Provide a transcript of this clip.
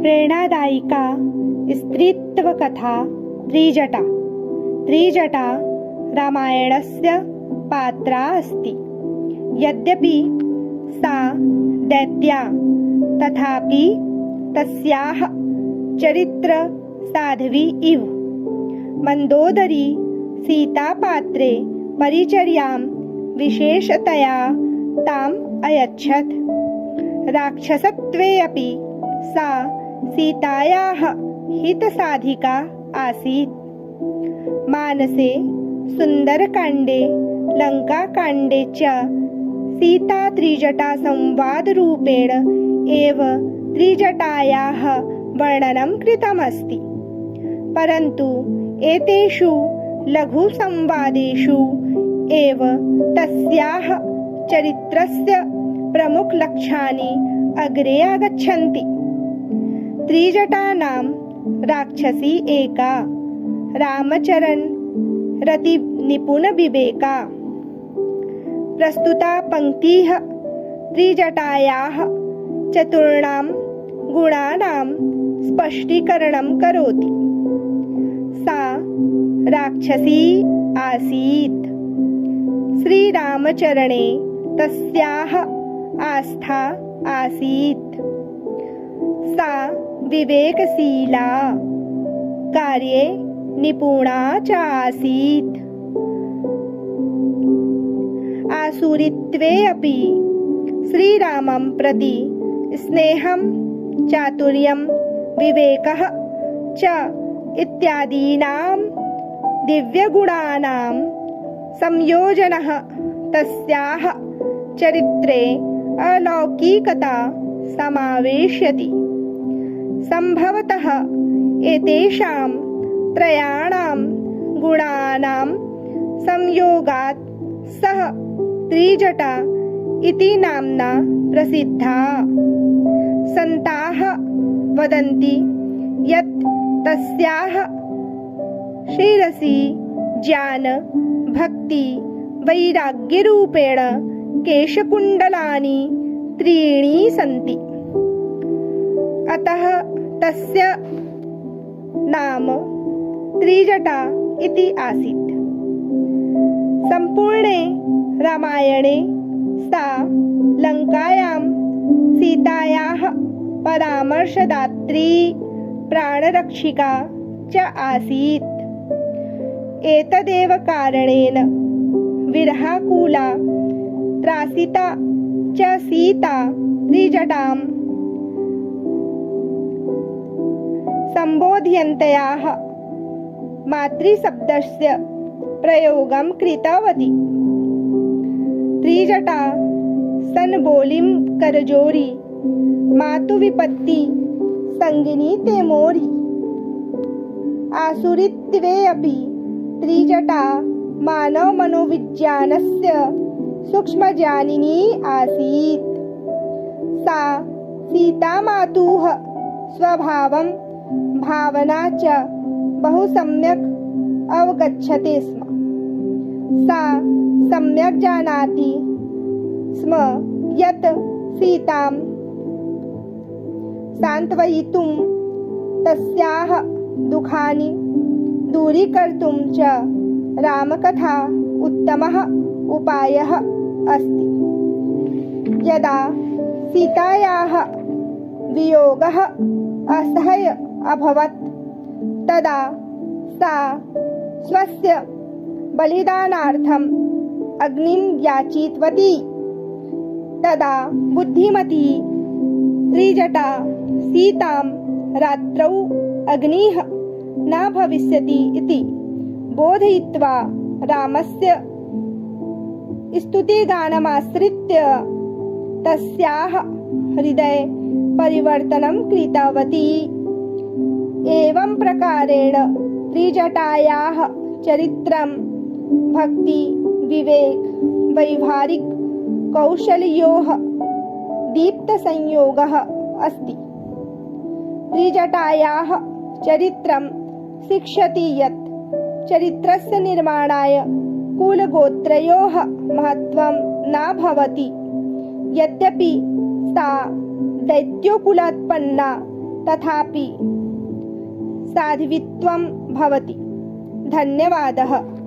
प्रेरणादायिका स्त्रीत्वकथा त्रिजटा। त्रिजटा रामायणस्य पात्रा अस्ति। यद्यपि सा दैत्या तथापि तस्याः चरित्र साध्वी इव। मन्दोदरी सीतापात्रे परिचर्यां विशेषतया ताम् अयच्छत्। राक्षसत्वे अपि सा सीतायाः हितसाधिका आसीत्। मानसे सुन्दरकाण्डे लङ्काकाण्डे च सीता त्रिजटा संवादरूपेण एव त्रिजटायाः वर्णनं कृतमस्ति। परन्तु एतेषु लघुसंवादेषु एव तस्याः चरित्रस्य प्रमुखलक्ष्याणि अग्रे आगच्छन्ति। त्रिजटानां राक्षसी एका। रामचरन् रतिनिपुणविवेका प्रस्तुता पङ्क्तिः त्रिजटायाः चतुर्णां गुणानां स्पष्टीकरणं करोति। सा राक्षसी आसीत्। श्रीरामचरणे तस्याः आस्था आसीत्। विवेकशीला। कार्ये निपुणा च आसीत् आसुरित्वे अपि श्रीरामं प्रति स्नेहं चातुर्यं विवेकः च इत्यादीनां दिव्यगुणानां संयोजनः तस्याः चरित्रे अलौकिकता समावेश्यति। सम्भवतः एतेषां त्रयाणां गुणानां संयोगात् सः त्रिजटा इति नाम्ना प्रसिद्धा। सन्ताः वदन्ति यत् तस्याः शिरसि ज्ञान भक्ति वैराग्यरूपेण केशकुण्डलानि त्रीणि सन्ति। अतः तस्य नाम त्रिजटा इति आसीत्। सम्पूर्णे रामायणे सा लङ्कायां सीतायाः परामर्शदात्री प्राणरक्षिका च आसीत्। एतदेव कारणेन विरहाकुला त्रासिता च सीता त्रिजटां सम्बोधयन्तयाः। मातृशब्दस्य प्रयोगं कृतवती। त्रिजटा सनबोलिं करजोरी। मातुविपत्ति सङ्गिनी ते मोरी। आसुरित्वे अपि त्रिजटा मानवमनोविज्ञानस्य सूक्ष्मजानिनी आसीत्। सा सीतामातुः स्वभावं भावना च बहु सम्यक् अवगच्छति स्म। सा सम्यक् जानाति स्म यत् सीतां सान्त्वयितुं तस्याः दुःखानि दूरीकर्तुं च रामकथा उत्तमः उपायः अस्ति। यदा सीतायाः वियोगः असह्य अभवत्। तदा सा स्वस्य बलिदानार्थम् अग्निं याचितवती तदा बुद्धिमती त्रिजटा सीतां रात्रौ अग्निः न भविष्यति इति बोधयित्वा रामस्य स्तुतिगानमाश्रित्य तस्याः हृदये परिवर्तनं कृतवती। एवं प्रकारेण त्रिजटायाः चरित्रं भक्ति विवेक वैवाहिक कौशलयोः दीप्तसंयोगः अस्ति। त्रिजटायाः चरित्रं शिक्षति यत् चरित्रस्य निर्माणाय कुलगोत्रयोः महत्त्वं न भवति। यद्यपि सा दैत्योकुलोत्पन्ना तथापि साध्वित्वं भवति। धन्यवादः।